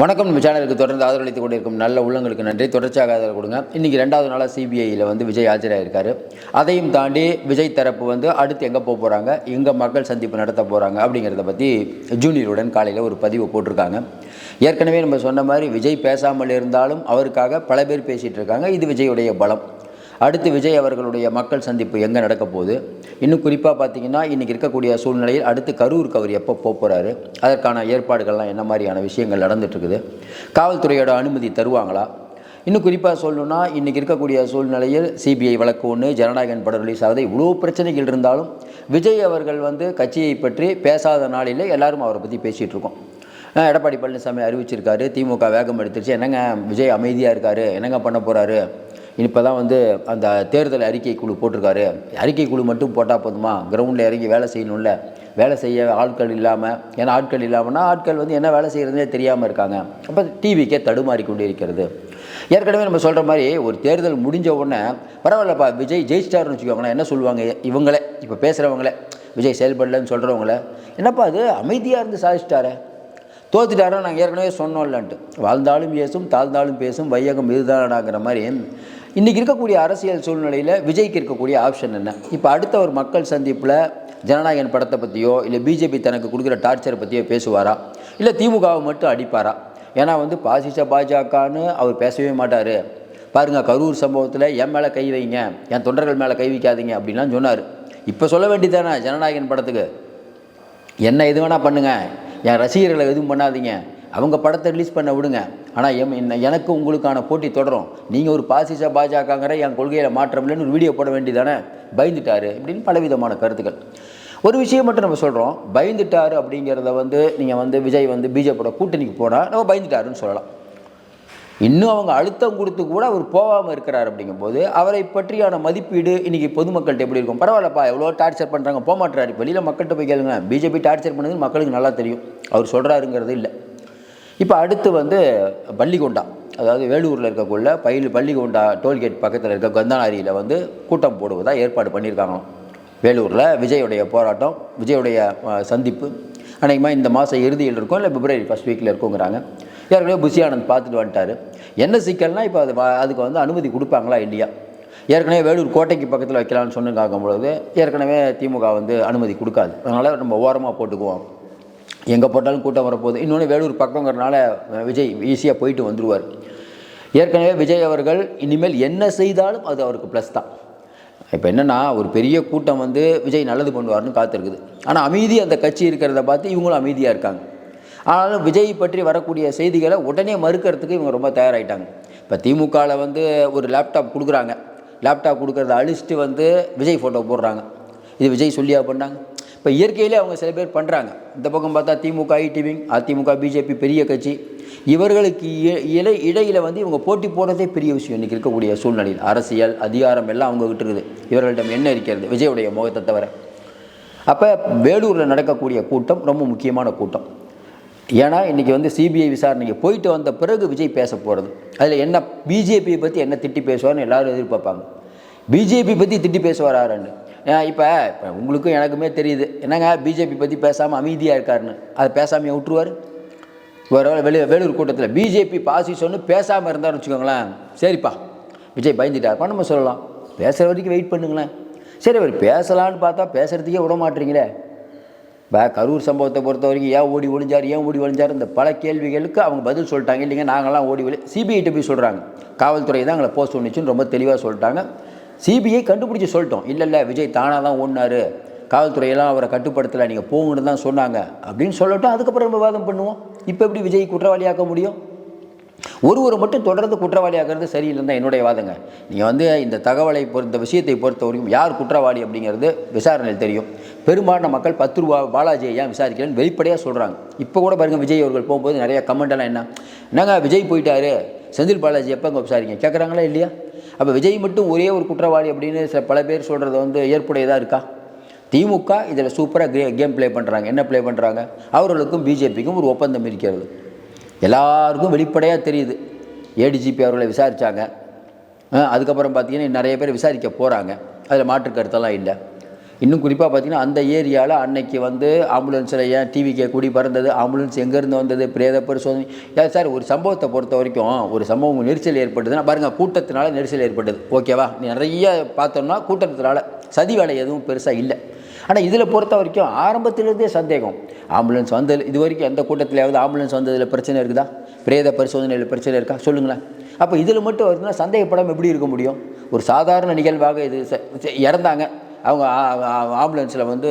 வணக்கம். நம்ம சேனலுக்கு தொடர்ந்து ஆதரவளித்துக் கொண்டிருக்கும் நல்ல உள்ளங்களுக்கு நன்றி. தொடர்ச்சியாக ஆதரவு கொடுங்க. இன்றைக்கி ரெண்டாவது நாளாக சிபிஐயில் வந்து விஜய் ஆஜராகிருக்காரு அதையும் தாண்டி விஜய் தரப்பு வந்து அடுத்து எங்கே போக போகிறாங்க எங்கே மக்கள் சந்திப்பு நடத்த போகிறாங்க அப்படிங்கிறத பற்றி ஜூனியருடன் காலையில் ஒரு பதிவு போட்டிருக்காங்க. ஏற்கனவே நம்ம சொன்ன மாதிரி விஜய் பேசாமல் இருந்தாலும் அவருக்காக பல பேர் பேசிகிட்டு இருக்காங்க. இது விஜயுடைய பலம். அடுத்து விஜய் அவர்களுடைய மக்கள் சந்திப்பு எங்கே நடக்க போகுது? இன்னும் குறிப்பாக பார்த்தீங்கன்னா இன்றைக்கி இருக்கக்கூடிய சூழ்நிலையில் அடுத்து கரூருக்கு அவர் எப்போ போக போகிறாரு அதற்கான ஏற்பாடுகள்லாம் என்ன மாதிரியான விஷயங்கள் நடந்துட்டுருக்குது? காவல்துறையோட அனுமதி தருவாங்களா? இன்னும் குறிப்பாக சொல்லணும்னா இன்றைக்கி இருக்கக்கூடிய சூழ்நிலையில் சிபிஐ வழக்கு ஒன்று ஜனநாயகன் படம் ரிலீஸ் ஆகுது. இவ்வளோ பிரச்சனைகள் இருந்தாலும் விஜய் அவர்கள் வந்து கட்சியை பற்றி பேசாத நாளில் எல்லாரும் அவரை பற்றி பேசிகிட்டு இருக்கோம். எடப்பாடி பழனிசாமி அறிவிச்சிருக்காரு. திமுக வேகம் எடுத்துருச்சு. என்னங்க விஜய் அமைதியாக இருக்காரு? என்னங்க பண்ண போகிறாரு இப்போ தான் வந்து அந்த தேர்தல் அறிக்கை குழு போட்டிருக்காரு. அறிக்கை குழு மட்டும் போட்டால் போதுமா? கிரவுண்டில் இறங்கி வேலை செய்யணும்ல. வேலை செய்ய ஆட்கள் இல்லாமல் ஏன்னா ஆட்கள் இல்லாமல்னா ஆட்கள் வந்து என்ன வேலை செய்கிறதுனே தெரியாமல் இருக்காங்க. அப்போ டிவிக்கே தடுமாறி கொண்டு இருக்கிறது. ஏற்கனவே நம்ம சொல்கிற மாதிரி ஒரு தேர்தல் முடிஞ்ச உடனே பரவாயில்லப்பா விஜய் ஜெயிச்சிட்டாருன்னு வச்சுக்கோங்களேன் என்ன சொல்லுவாங்க? இவங்களே இப்போ பேசுகிறவங்களே விஜய் செயல்படலன்னு சொல்கிறவங்கள என்னப்பா அது? அமைதியாக இருந்து சாதிச்சிட்டாரே. தோத்துட்டாரோ நாங்கள் ஏற்கனவே சொன்னோம்லான்ட்டு. வாழ்ந்தாலும் பேசும் தாழ்ந்தாலும் பேசும் வையகம் இதுதானாங்கிற மாதிரி இன்றைக்கி இருக்கக்கூடிய அரசியல் சூழ்நிலையில் விஜய்க்கு இருக்கக்கூடிய ஆப்ஷன் என்ன? இப்போ அடுத்த ஒரு மக்கள் சந்திப்பில் ஜனநாயகன் படத்தை பற்றியோ இல்லை பிஜேபி தனக்கு கொடுக்குற டார்ச்சரை பற்றியோ பேசுவாரா? இல்லை திமுகவை மட்டும் அடிப்பாரா? ஏன்னா வந்து பாசிச பாஜகன்னு அவர் பேசவே மாட்டார். பாருங்கள் கரூர் சம்பவத்தில் என் மேலே கை வைங்க என் தொண்டர்கள் மேலே கை வைக்காதீங்க அப்படின்லாம் சொன்னார். இப்போ சொல்ல வேண்டியதானே ஜனநாயகன் படத்துக்கு? என்ன எது வேணால் பண்ணுங்கள் என் ரசிகர்களை எதுவும் பண்ணாதீங்க. அவங்க படத்தை ரிலீஸ் பண்ண விடுங்க. ஆனால் எம் என்ன- எனக்கு உங்களுக்கான போட்டி தொடரும். நீங்கள் ஒரு பாசிச பாஜகங்கிற என் கொள்கையில் மாற்றம் இல்லைன்னு ஒரு வீடியோ போட வேண்டியதானே? பயந்துட்டாரு இப்படின்னு பலவிதமான கருத்துக்கள். ஒரு விஷயம் மட்டும் நம்ம சொல்கிறோம் பயந்துட்டாரு அப்படிங்கிறத வந்து நீங்கள் வந்து விஜய் வந்து பிஜேபியோட கூட்டணிக்கு போனால் நம்ம பயந்துட்டாருன்னு சொல்லலாம். இன்னும் அவங்க அழுத்தம் கொடுத்து கூட அவர் போகாமல் இருக்கிறார் அப்படிங்கும்போது அவரை பற்றியான மதிப்பீடு இன்றைக்கி பொதுமக்கள்கிட்ட எப்படி இருக்கும்? பரவாயில்லப்பா எவ்வளோ டார்ச்சர் பண்ணுறாங்க போக மாட்டுறாரு வெளியில் மக்கள்கிட்ட போய் கேளுங்க பிஜேபி டார்ச்சர் பண்ணது மக்களுக்கு நல்லா தெரியும். அவர் சொல்கிறாருங்கிறது இல்லை. இப்போ அடுத்து வந்து பள்ளிகொண்டா அதாவது வேலூரில் இருக்கக்குள்ள பயில் பள்ளிகொண்டா டோல்கேட் பக்கத்தில் இருக்க கந்தானாரியில் வந்து கூட்டம் போடுவதாக ஏற்பாடு பண்ணியிருக்காங்க. வேலூரில் விஜயுடைய போராட்டம் விஜயுடைய சந்திப்பு அநேகமாக இந்த மாதம் இறுதியில் இருக்கும் இல்லை பிப்ரவரி ஃபஸ்ட் வீக்கில் இருக்குங்கிறாங்க. ஏற்கனவே புஷி ஆனந்த் பார்த்துட்டு வந்துட்டார். என்ன சிக்கல்னா இப்போ அது வ- அதுக்கு வந்து அனுமதி கொடுப்பாங்களா இல்லையா? ஏற்கனவே வேலூர் கோட்டைக்கு பக்கத்தில் வைக்கலாம்னு சொன்னு பொழுது ஏற்கனவே திமுக வந்து அனுமதி கொடுக்காது. அதனால் நம்ம ஓரமாக போட்டுக்குவோம். எங்கே போட்டாலும் கூட்டம் வரப்போகுது. இன்னொன்று வேலூர் பக்கங்கிறனால விஜய் ஈஸியாக போயிட்டு வந்துடுவார் ஏற்கனவே விஜய் அவர்கள் இனிமேல் என்ன செய்தாலும் அது அவருக்கு ப்ளஸ் தான். இப்போ என்னென்னா ஒரு பெரிய கூட்டம் வந்து விஜய் நல்லது பண்ணுவார்னு காத்திருக்குது. ஆனால் அமைதி அந்த கட்சி இருக்கிறத பார்த்து இவங்களும் அமைதியாக இருக்காங்க. ஆனாலும் விஜய் பற்றி வரக்கூடிய செய்திகளை உடனே மறுக்கிறதுக்கு இவங்க ரொம்ப தயாராகிட்டாங்க இப்போ திமுகவில் வந்து ஒரு லேப்டாப் கொடுக்குறாங்க. லேப்டாப் கொடுக்குறத அழிச்சிட்டு வந்து விஜய் ஃபோட்டோ போடுறாங்க. இது விஜய் சொல்லியா பண்ணாங்க? இப்போ இயற்கையிலே அவங்க சில பேர் பண்ணுறாங்க இந்த பக்கம் பார்த்தா திமுக ஐடிவி அதிமுக பிஜேபி பெரிய கட்சி. இவர்களுக்கு இ- இலை இடையில் வந்து இவங்க போட்டி போடுறதே பெரிய விஷயம். இன்றைக்கி இருக்கக்கூடிய சூழ்நிலையில் அரசியல் அதிகாரம் எல்லாம் அவங்ககிட்ட இருக்குது. இவர்களிடம் என்ன இருக்கிறது? விஜயுடைய முகத்தை தவிர. அப்போ வேலூரில் நடக்கக்கூடிய கூட்டம் ரொம்ப முக்கியமான கூட்டம். ஏன்னா இன்றைக்கி வந்து சிபிஐ விசாரணைக்கு போயிட்டு வந்த பிறகு விஜய் பேச போகிறது அதில் என்ன பிஜேபியை பற்றி என்ன திட்டி பேசுவார்னு எல்லோரும் எதிர்பார்ப்பாங்க. பிஜேபி பற்றி திட்டி பேசுவாரான்னு இப்போ இப்போ உங்களுக்கும் எனக்குமே தெரியுது. என்னங்க பிஜேபி பற்றி பேசாமல் அமைதியாக இருக்காருன்னு. அதை பேசாமையே விட்டுருவார். வேறு வெளி வேலூர் கூட்டத்தில் பிஜேபி பாசி சொன்னு பேசாமல் இருந்தாருன்னு வச்சுக்கோங்களேன். சரிப்பா. விஜய் பயந்துட்டாருப்பா நம்ம சொல்லலாம். பேசுகிற வரைக்கும் வெயிட் பண்ணுங்களேன். சரி அவர் பேசலான்னு பார்த்தா பேசுகிறதுக்கே விட மாட்டீங்களே இப்போ கரூர் சம்பவத்தை பொறுத்த வரைக்கும் ஏன் ஓடி ஒழிஞ்சார் ஏன் ஓடி ஒழிஞ்சார் இந்த பல கேள்விகளுக்கு அவங்க பதில் சொல்லிட்டாங்க. இல்லைங்க நாங்களாம் ஓடி ஒளி சிபிஐட்ட போய் சொல்கிறாங்க காவல்துறை தான் எங்களை போஸ்ட் ஒன்றுச்சுன்னு ரொம்ப தெளிவாக சொல்லிட்டாங்க. சிபிஐ கண்டுபிடிச்சி சொல்லிட்டோம். இல்லை இல்லை விஜய் தானாக தான் ஓடினாரு. காவல்துறையெல்லாம் அவரை கட்டுப்படுத்தலை. நீங்கள் போங்கன்னு தான் சொன்னாங்க. அப்படின்னு சொல்லட்டும். அதுக்கப்புறம் நம்ம வாதம் பண்ணுவோம். இப்போ எப்படி விஜய் குற்றவாளியாக்க முடியும்? ஒருவரை மட்டும் தொடர்ந்து குற்றவாளியாகிறது சரியில்லைன்னு தான் என்னுடைய வாதங்க. நீங்கள் வந்து இந்த தகவலை பொறுத்த விஷயத்தை பொறுத்த வரைக்கும் யார் குற்றவாளி அப்படிங்கிறது விசாரணையில் தெரியும். பெரும்பாலான மக்கள் பத்து ரூபா பாலாஜியை ஏன் விசாரிக்கிறேன்னு வெளிப்படையாக சொல்கிறாங்க இப்போ கூட பாருங்கள் விஜய் அவர்கள் போகும்போது நிறைய கமெண்ட் எல்லாம் என்ன? என்னங்க விஜய் போயிட்டாரு. செந்தில் பாலாஜி எப்போ அங்கே விசாரிங்க? கேட்குறாங்களா இல்லையா? அப்போ விஜய் மட்டும் ஒரே ஒரு குற்றவாளி அப்படின்னு சில பல பேர் சொல்கிறது வந்து ஏற்புடையதாக இருக்கா? திமுக இதில் சூப்பராக கே கேம் ப்ளே பண்ணுறாங்க என்ன ப்ளே பண்ணுறாங்க அவர்களுக்கும் பிஜேபிக்கும் ஒரு ஒப்பந்தம் இருக்கிறது. எல்லாருக்கும் வெளிப்படையாக தெரியுது. ஏடிஜிபி அவர்களை விசாரித்தாங்க அதுக்கப்புறம் பார்த்தீங்கன்னா நிறைய பேர் விசாரிக்க போகிறாங்க அதில் மாற்று கருத்தெல்லாம் இல்லை. இன்னும் குறிப்பாக பார்த்தீங்கன்னா அந்த ஏரியாவில் அன்னைக்கு வந்து ஆம்புலன்ஸில் ஏன் டிவிக்கே கூடி பறந்தது? ஆம்புலன்ஸ் எங்கேருந்து வந்தது? பிரேத பரிசோதனை. ஏன் சார் ஒரு சம்பவத்தை பொறுத்த வரைக்கும் ஒரு சம்பவம் நெரிசல் ஏற்பட்டதுன்னா பாருங்கள் கூட்டத்தினால நெரிசல் ஏற்பட்டது. ஓகேவா நிறைய பார்த்தோம்னா கூட்டத்தினால சதி வேலை எதுவும் பெருசாக இல்லை. ஆனால் இதில் பொறுத்த வரைக்கும் ஆரம்பத்திலிருந்தே சந்தேகம். ஆம்புலன்ஸ் வந்தது இது வரைக்கும் எந்த கூட்டத்திலேயாவது ஆம்புலன்ஸ் வந்ததில் பிரச்சனை இருக்குதா? பிரேத பரிசோதனையில் பிரச்சனை இருக்கா? சொல்லுங்களேன். அப்போ இதில் மட்டும் வருதுன்னா சந்தேகப்படாமல் எப்படி இருக்க முடியும்? ஒரு சாதாரண நிகழ்வாக இது இறந்தாங்க. அவங்க ஆம்புலன்ஸில் வந்து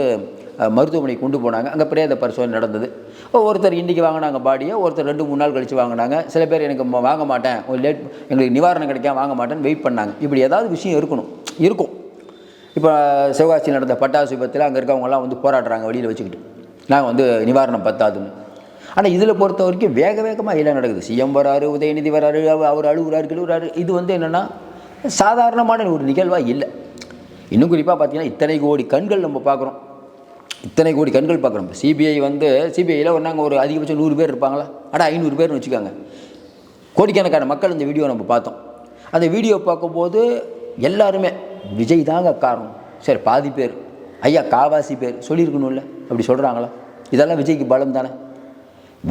மருத்துவமனைக்கு கொண்டு போனாங்க. அங்கே பிரேத பரிசோதனை நடந்தது. ஒருத்தர் இன்றைக்கி வாங்கினாங்க பாடியை ஒருத்தர் ரெண்டு மூணு நாள் கழித்து வாங்கினாங்க. சில பேர் எனக்கு வாங்க மாட்டேன். ஒரு லேட் எங்களுக்கு நிவாரணம் கிடைக்காம வாங்க மாட்டேன்னு வெயிட் பண்ணாங்க. இப்படி ஏதாவது விஷயம் இருக்கணும். இருக்கும். இப்போ சிவகாசி நடந்த பட்டாசு விபத்தில் அங்கே இருக்கவங்கலாம் வந்து போராடுறாங்க வெளியில் வச்சுக்கிட்டு. நாங்கள் வந்து நிவாரணம் பத்தாதுன்னு. ஆனால் இதில் பொறுத்த வரைக்கும் வேக வேகமாக எல்லாம் நடக்குது. சிஎம் வராரு உதயநிதி வராரு அவர் அழுகுறாரு கிழுகுறாரு இது வந்து என்னென்னா சாதாரணமான ஒரு நிகழ்வாக இல்லை. இன்னும் குறிப்பாக பார்த்தீங்கன்னா இத்தனை கோடி கண்கள் நம்ம பார்க்குறோம். இத்தனை கோடி கண்கள் பார்க்குறோம். சிபிஐ வந்து சிபிஐயில் ஒரு நாங்கள் ஒரு அதிகபட்சம் நூறு பேர் இருப்பாங்களா? ஆனால் ஐநூறு பேர்னு வச்சுக்கோங்க. கோடிக்கணக்கான மக்கள் இந்த வீடியோ நம்ம பார்த்தோம். அந்த வீடியோ பார்க்கும்போது எல்லாருமே விஜய் தாங்க காரணம். சரி பாதி பேர். ஐயா காவாசி பேர். சொல்லியிருக்கணும்ல. அப்படி சொல்கிறாங்களா இதெல்லாம் விஜய்க்கு பலம் தானே?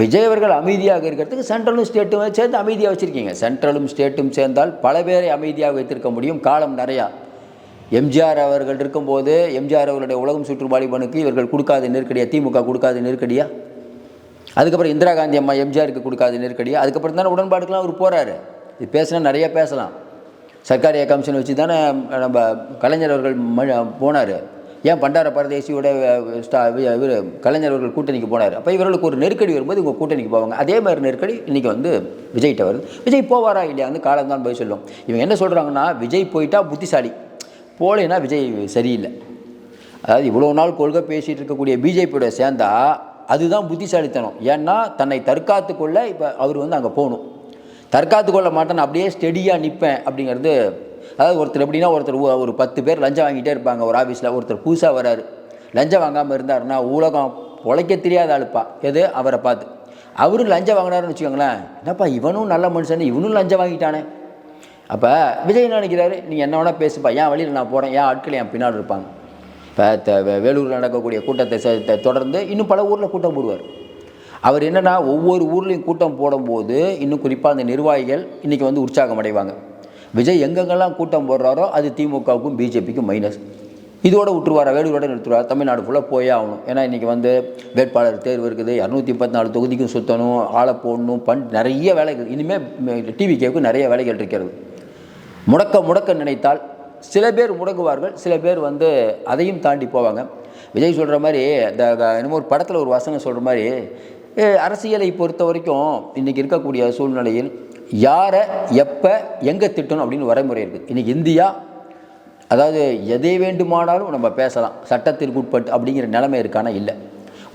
விஜய் அவர்கள் அமைதியாக இருக்கிறதுக்கு சென்ட்ரலும் ஸ்டேட்டும் சேர்ந்து அமைதியாக வச்சுருக்கீங்க. சென்ட்ரலும் ஸ்டேட்டும் சேர்ந்தால் பல பேரை அமைதியாக வைத்திருக்க முடியும். காலம் நிறையா. எம்ஜிஆர் அவர்கள் இருக்கும்போது எம்ஜிஆர் அவர்களுடைய உலகம் சுற்று வாலிபனுக்கு இவர்கள் கொடுக்காத நெருக்கடியா திமுக கொடுக்காத நெருக்கடியா? அதுக்கப்புறம் இந்திரா காந்தி அம்மா எம்ஜிஆருக்கு கொடுக்காத நெருக்கடியா? அதுக்கப்புறம் தானே உடன்பாடுக்கெலாம் அவர் போகிறாரு இது பேசினா நிறைய பேசலாம். சர்க்காரிய கமிஷன் வச்சு தானே நம்ம கலைஞர் அவர்கள் போனார். ஏன் பண்டார பரதேசியோட ஸ்டா இவர் கலைஞர் அவர்கள் கூட்டணிக்கு போனார். அப்போ இவர்களுக்கு ஒரு நெருக்கடி வரும்போது இவங்க கூட்டணிக்கு போவாங்க. அதே மாதிரி நெருக்கடி இன்றைக்கி வந்து விஜய்கிட்ட வருது. விஜய் போவாரா இல்லையா வந்து காலம்தான் போய் சொல்லும். இவங்க என்ன சொல்கிறாங்கன்னா விஜய் போயிட்டா புத்திசாலி. போலேன்னா விஜய் சரியில்லை. அதாவது இவ்வளோ நாள் கொள்கை பேசிகிட்டு இருக்கக்கூடிய பிஜேபியோட சேர்ந்தா அதுதான் புத்திசாலித்தனம். ஏன்னா தன்னை தற்காத்து கொள்ள இப்போ அவர் வந்து அங்கே போகணும். தற்காத்து கொள்ள மாட்டேன்னு அப்படியே ஸ்டெடியாக நிற்பேன் அப்படிங்கிறது அதாவது ஒருத்தர் எப்படின்னா ஒருத்தர் ஒரு பத்து பேர் லஞ்சம் வாங்கிட்டே இருப்பாங்க. ஒரு ஆஃபீஸில் ஒருத்தர் புதுசாக வராரு. லஞ்சம் வாங்காமல் இருந்தாருன்னா உலகம் உழைக்க தெரியாத ஆளுப்பா. எது? அவரை பார்த்து. அவரும் லஞ்சம் வாங்கினாருன்னு வச்சுக்கோங்களேன். என்னப்பா இவனும் நல்ல மனுஷன் இவனும் லஞ்சம் வாங்கிட்டானே. அப்போ விஜய் நினைக்கிறாரு? நீ என்ன வேணால் பேசுப்பா. ஏன் வழியில் நான் போகிறேன் ஏன் ஆட்கள் என் பின்னாடி இருப்பாங்க. இப்போ வேலூரில் நடக்கக்கூடிய கூட்டத்தை தொடர்ந்து இன்னும் பல ஊரில் கூட்டம் போடுவார். அவர் என்னென்னா ஒவ்வொரு ஊர்லேயும் கூட்டம் போடும்போது இன்னும் குறிப்பாக அந்த நிர்வாகிகள் இன்றைக்கி வந்து உற்சாகம் அடைவாங்க. விஜய் எங்கெங்கெல்லாம் கூட்டம் போடுறாரோ அது திமுகவுக்கும் பிஜேபிக்கும் மைனஸ் இதோட விட்டுருவாரா? வேலூரோட நிறுத்துவார் தமிழ்நாடு ஃபுல்லாக போயே ஆகணும். ஏன்னா இன்றைக்கி வந்து வேட்பாளர் தேர்வு இருக்குது. இரநூத்தி முப்பத்தி நாலு தொகுதிக்கும் சுற்றணும் ஆளை போடணும் பண் நிறைய வேலைகள். இனிமேல் டிவி கேவுக்கு நிறைய வேலைகள் இருக்கிறது. முடக்க முடக்க நினைத்தால் சில பேர் முடங்குவார்கள் சில பேர் வந்து அதையும் தாண்டி போவாங்க. விஜய் சொல்கிற மாதிரி இந்த என்னமோ ஒரு படத்தில் ஒரு வசனம் சொல்கிற மாதிரி அரசியலை பொறுத்த வரைக்கும் இன்றைக்கி இருக்கக்கூடிய சூழ்நிலையில் யாரை எப்போ எங்கே திட்டணும்? அப்படின்னு வரைமுறை இருக்குது இன்றைக்கி இந்தியா அதாவது எதை வேண்டுமானாலும் நம்ம பேசலாம். சட்டத்திற்கு உட்பட்டு அப்படிங்கிற நிலைமை இருக்கானா? இல்லை.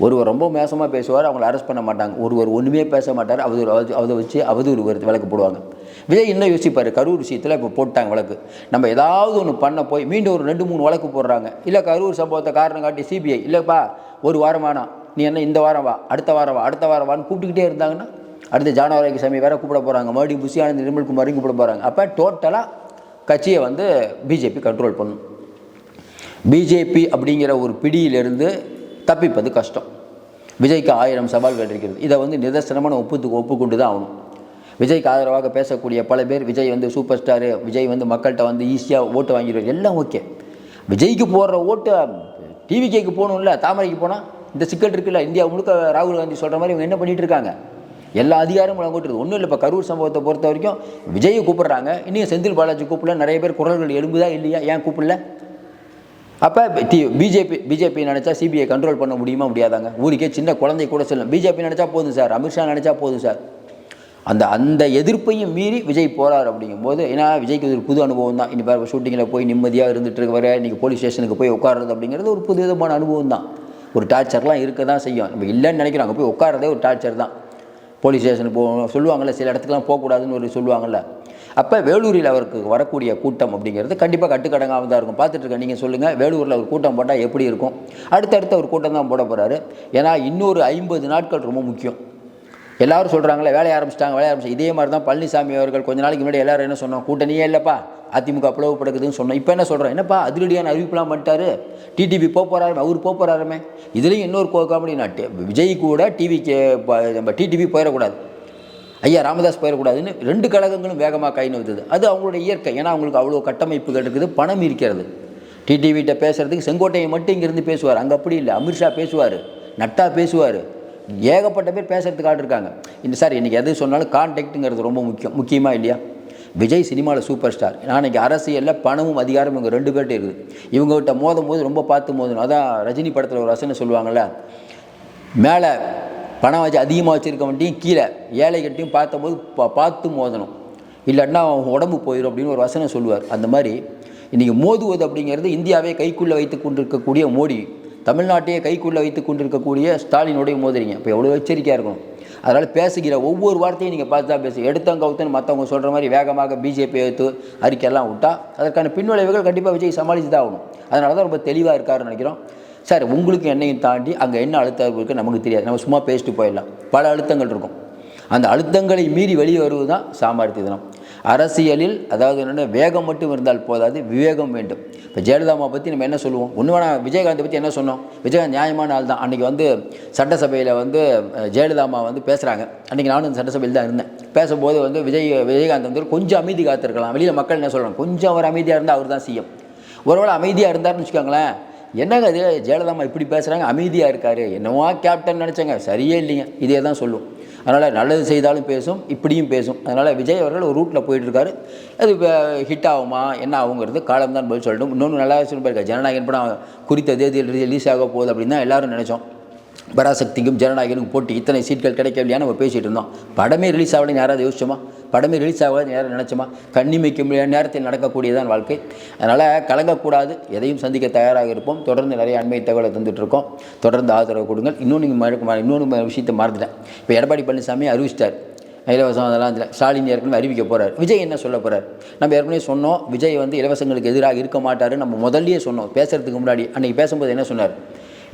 ஒருவர் ரொம்ப மோசமாக பேசுவார் அவங்கள அரெஸ்ட் பண்ண மாட்டாங்க. ஒருவர் ஒன்றுமே பேச மாட்டார் அவதூறு அவது- அதை வச்சு அவதூறு வருது விளக்கு போடுவாங்க. விஜய் இன்னும் யோசிப்பார் கரூர் விஷயத்தில் இப்போ போட்டாங்க வழக்கு. நம்ம ஏதாவது ஒன்று பண்ண போய் மீண்டும் ஒரு ரெண்டு மூணு வழக்கு போடுறாங்க. இல்லை கரூர் சம்பவத்தை காரணம் காட்டி சிபிஐ இல்லைப்பா ஒரு வாரம் வேணாம். நீ என்ன இந்த வாரம் வா அடுத்த வாரம் வா அடுத்த வாரம் வான்னு கூப்பிட்டுக்கிட்டே இருந்தாங்கன்னா அடுத்த ஜானவராய்க்கு சாமி வேற கூப்பிட போகிறாங்க மறுபடியும் புஷி ஆனந்த் நிர்மல் குமாரையும் கூப்பிட போகிறாங்க அப்போ டோட்டலாக கட்சியை வந்து பிஜேபி கண்ட்ரோல் பண்ணும். பிஜேபி அப்படிங்கிற ஒரு பிடியிலிருந்து தப்பிப்பது கஷ்டம். விஜய்க்கு ஆயிரம் சவால்கள் இருக்கிறது. இதை வந்து நிதர்சனமான ஒப்புத்து ஒப்புக்கொண்டு தான் ஆகணும். விஜய்க்கு ஆதரவாக பேசக்கூடிய பல பேர் விஜய் வந்து சூப்பர் ஸ்டாரு விஜய் வந்து மக்கள்கிட்ட வந்து ஈஸியாக ஓட்டு வாங்கிடுவார். எல்லாம் ஓகே விஜய்க்கு போடுற ஓட்டு டிவிகேக்கு போகணும்ல தாமரைக்கு போனால் இந்த சிக்கல் இருக்குல்ல இந்தியா முழுக்க ராகுல் காந்தி சொல்கிற மாதிரி இவங்க என்ன பண்ணிட்டு இருக்காங்க? எல்லா அதிகாரமும் வழங்கிட்டு ஒன்றும் இல்லை இப்போ கரூர் சம்பவத்தை பொறுத்த வரைக்கும் விஜயை கூப்பிடுறாங்க. இன்னும் செந்தில் பாலாஜி கூப்பிடல. நிறைய பேர் குரல்கள் எழும்புதா இல்லையா? ஏன் கூப்பிடல? அப்போ டி பிஜேபி பிஜேபி நினச்சா சிபிஐ கண்ட்ரோல் பண்ண முடியுமா முடியாதாங்க? ஊருக்கே சின்ன குழந்தை கூட செல்லும் பிஜேபி நினச்சா போதும் சார் அமித்ஷா நினச்சா போதும் சார். அந்த அந்த எதிர்ப்பையும் மீறி விஜய் போகிறார் அப்படிங்கும்போது ஏன்னா விஜய்க்கு ஒரு புது அனுபவம் தான். இனி பாரு ஷூட்டிங்கில் போய் நிம்மதியாக இருந்துட்டு இருக்க வர இன்றைக்கி போலீஸ் ஸ்டேஷனுக்கு போய் உட்கார்றது அப்படிங்கிறது ஒரு புது விதமான அனுபவம் தான். ஒரு டார்ச்சர்லாம் இருக்க தான் செய்யும். நம்ம இல்லைன்னு நினைக்கிறோம் அங்கே போய் உட்காரதே ஒரு டார்ச்சர் தான். போலீஸ் ஸ்டேஷனுக்கு போகணும் சொல்லுவாங்கள்ல சில இடத்துக்குலாம் போகக்கூடாதுன்னு ஒரு சொல்லுவாங்கள்ல அப்போ வேலூரில் அவருக்கு வரக்கூடிய கூட்டம் அப்படிங்கிறது கண்டிப்பாக கட்டுக்கடங்காக தான் இருக்கும். பார்த்துட்ருக்கேன் நீங்கள் சொல்லுங்கள் வேலூரில் ஒரு கூட்டம் போட்டால் எப்படி இருக்கும்? அடுத்தடுத்த ஒரு கூட்டம் தான் போட போகிறாரு ஏன்னா இன்னொரு ஐம்பது நாட்கள் ரொம்ப முக்கியம். எல்லாரும் சொல்கிறாங்களே வேலையை ஆரம்பிச்சிட்டாங்க வேலை ஆரம்பிச்சு இதே மாதிரி தான் பழனிசாமி அவர்கள் கொஞ்ச நாளைக்கு முன்னாடி எல்லாரும் என்ன சொன்னோம்? கூட்டணியே இல்லைப்பா அதிமுக பிளவுபடுக்குதுன்னு சொன்னோம். இப்போ என்ன சொல்கிறோம் என்னப்பா அதிரடியான அறிவிப்புலாம் பண்ணிட்டாரு. டிடிபி போக போகிறாருமே அவர் போக போகிறாருமே இதுலேயும் இன்னொரு கோ காமெடி நாட்டு. விஜய் கூட டிவிக்கு நம்ம டிடிபி போயிடக்கூடாது. ஐயா ராமதாஸ் போயிடக்கூடாதுன்னு ரெண்டு கழகங்களும் வேகமாக கை நோத்துது. அது அவங்களுடைய இயற்கை. ஏன்னா அவங்களுக்கு அவ்வளோ கட்டமைப்புகள் இருக்குது பணம் இருக்கிறது. டிடிவிட்ட பேசுகிறதுக்கு செங்கோட்டையை மட்டும் இங்கேருந்து பேசுவார். அங்கே அப்படி இல்லை. அமித்ஷா பேசுவார். நட்டா பேசுவார். ஏகப்பட்ட பேர் பேசுகிறதுக்கு ஆள் இருக்காங்க. இந்த சார் இன்றைக்கி எது சொன்னாலும் கான்டாக்ட்டுங்கிறது ரொம்ப முக்கியம். முக்கியமாக இல்லையா? விஜய் சினிமாவில் சூப்பர் ஸ்டார் நாளைக்கு அரசியலில் பணமும் அதிகாரமும் இவங்க ரெண்டு பேர்கிட்ட இருக்குது. இவங்ககிட்ட மோதும் போது ரொம்ப பார்த்து மோதணும். அதான் ரஜினி படத்தில் ஒரு ரசனை சொல்லுவாங்கள்ல மேலே பணம் வச்சு அதிகமாக வச்சுருக்கவன்ட்டையும் கீழே ஏழைகட்டையும் பார்த்தபோது பா பார்த்து மோதணும். இல்லாட்டினா அவன் உடம்பு போயிடும் அப்படின்னு ஒரு வசனம் சொல்லுவார். அந்த மாதிரி இன்றைக்கி மோதுவது அப்படிங்கிறது இந்தியாவே கைக்குள்ளே வைத்து கொண்டிருக்கக்கூடிய மோடி. தமிழ்நாட்டையே கைக்குள்ளே வைத்து கொண்டிருக்கக்கூடிய ஸ்டாலினுடைய மோதுறீங்க இப்போ எவ்வளோ எச்சரிக்கையாக இருக்கணும். அதனால் பேசுகிற ஒவ்வொரு வார்த்தையும் நீங்கள் பார்த்து தான் பேசு எடுத்தவங்க கவுத்துன்னு மற்றவங்க சொல்கிற மாதிரி வேகமாக பிஜேபி எடுத்து அறிக்கையெல்லாம் விட்டால் அதற்கான பின்விளைவுகள் கண்டிப்பாக விஜய் சமாளித்து தான் ஆகணும். அதனால தான் ரொம்ப தெளிவாக இருக்காருன்னு நினைக்கிறோம். சார் உங்களுக்கு என்னையும் தாண்டி அங்கே என்ன அழுத்தம் இருக்குது நமக்கு தெரியாது. நம்ம சும்மா பேசிட்டு போயிடலாம். பல அழுத்தங்கள் இருக்கும். அந்த அழுத்தங்களை மீறி வெளியே வருவது தான் சாமர்த்திய தினம். அரசியலில் அதாவது என்னென்ன வேகம் மட்டும் இருந்தால் போதாது விவேகம் வேண்டும். இப்போ ஜெயலலிதாமா பற்றி நம்ம என்ன சொல்லுவோம்? ஒன்று வேணா விஜயகாந்தை பற்றி என்ன சொன்னோம்? விஜயகாந்த் நியாயமான ஆள் தான் அன்றைக்கி வந்து சட்டசபையில் வந்து ஜெயலலிதாமா வந்து பேசுகிறாங்க அன்றைக்கி நானும் சட்டசபையில் தான் இருந்தேன். பேசும்போது வந்து விஜய் விஜயகாந்த் வந்து கொஞ்சம் அமைதி காத்திருக்கலாம். வெளியில் மக்கள் என்ன சொல்கிறாங்க கொஞ்சம் அவர் அமைதியாக இருந்தால் அவர் தான் சிஎம் ஒருவேளை அமைதியாக இருந்தார்னு வச்சுக்கோங்களேன் என்னங்க இது? ஜெயலலிதாமா இப்படி பேசுகிறாங்க அமைதியாக இருக்கார். என்னவோ கேப்டன் நினச்சங்க. சரியே இல்லைங்க. இதே தான் சொல்லும். அதனால் நல்லது செய்தாலும் பேசும் இப்படியும் பேசும். அதனால் விஜய் அவர்கள் ஒரு ரூட்டில் போயிட்டுருக்காரு. அது ஹிட் ஆகுமா? என்ன ஆகுங்கிறது காலம் தான் பதில் சொல்லட்டும். இன்னொன்று நல்லா சொல்லியிருக்காரு ஜனநாயகன் படம் குறித்த தேதியில் ரிலீஸ் ஆக போகுது அப்படின்னு தான் எல்லோரும் நினச்சோம். பராசக்திக்கும் ஜனநாயகனுக்கும் போட்டி. இத்தனை சீட்கள் கிடைக்கலையா நம்ம பேசிகிட்டு இருந்தோம். படமே ரிலீஸ் ஆகலன்னு யாராவது யோசிச்சோமா? படமே ரிலீஸ் ஆகாது யாரும் நினச்சோமா? கண்ணிமைக்க முடியாத நேரத்தில் நடக்கக்கூடியதான் வாழ்க்கை. அதனால் கலங்கக்கூடாது. எதையும் சந்திக்க தயாராக இருப்போம். தொடர்ந்து நிறைய அண்மை தகவலை தந்துட்டுருக்கோம் தொடர்ந்து ஆதரவு கொடுங்க இன்னொன்று நீங்கள் இன்னொன்று விஷயத்தை மறந்துட்டேன். இப்போ எடப்பாடி பழனிசாமி அறிவிச்சிட்டார். இலவசம் அதெல்லாம் இல்லை. ஸ்டாலின் ஏற்கனவே அறிவிக்க போகிறார் விஜய் என்ன சொல்ல போகிறார் நம்ம ஏற்கனவே சொன்னோம் விஜய் வந்து இலவசங்களுக்கு எதிராக இருக்க மாட்டார் நம்ம முதல்லயே சொன்னோம். பேசுறதுக்கு முன்னாடி அன்றைக்கி பேசும்போது என்ன சொன்னார்?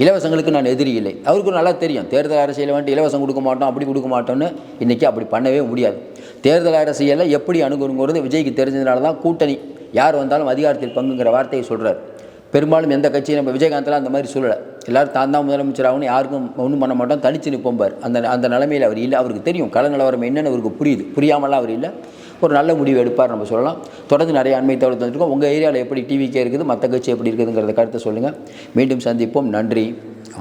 இலவசங்களுக்கு நான் எதிரி இல்லை. அவருக்கு நல்லா தெரியும். தேர்தல் அரசியலை வந்துட்டு இலவசம் கொடுக்க மாட்டோம் அப்படி கொடுக்க மாட்டோம்னு இன்றைக்கி அப்படி பண்ணவே முடியாது. தேர்தல் அரசியலை எப்படி அணுகணுங்கிறது விஜய்க்கு தெரிஞ்சதுனால தான் கூட்டணி யார் வந்தாலும் அதிகாரத்தில் பங்குங்கிற வார்த்தையை சொல்கிறார் பெரும்பாலும் எந்த கட்சியும் நம்ம விஜயகாந்தெலாம் அந்த மாதிரி சொல்லலை. எல்லாரும் தான் தான் முதலமைச்சராகணும் யாருக்கும் ஒன்றும் பண்ண மாட்டோம் தனிச்சு நிற்போம்பார் அந்த அந்த நிலைமையில் அவர் இல்லை. அவருக்கு தெரியும் கள நிலவரம் என்னென்னு அவருக்கு புரியுது. புரியாமலாம் அவர் இல்லை. ஒரு நல்ல முடிவு எடுப்பார் நம்ம சொல்லலாம். தொடர்ந்து நிறைய அண்மை தகவல் தந்துருக்கோம். உங்கள் ஏரியாவில் எப்படி டிவிக்கே இருக்குது மற்ற கட்சி எப்படி இருக்குதுங்கிறத கருத்தை சொல்லுங்கள் மீண்டும் சந்திப்போம். நன்றி.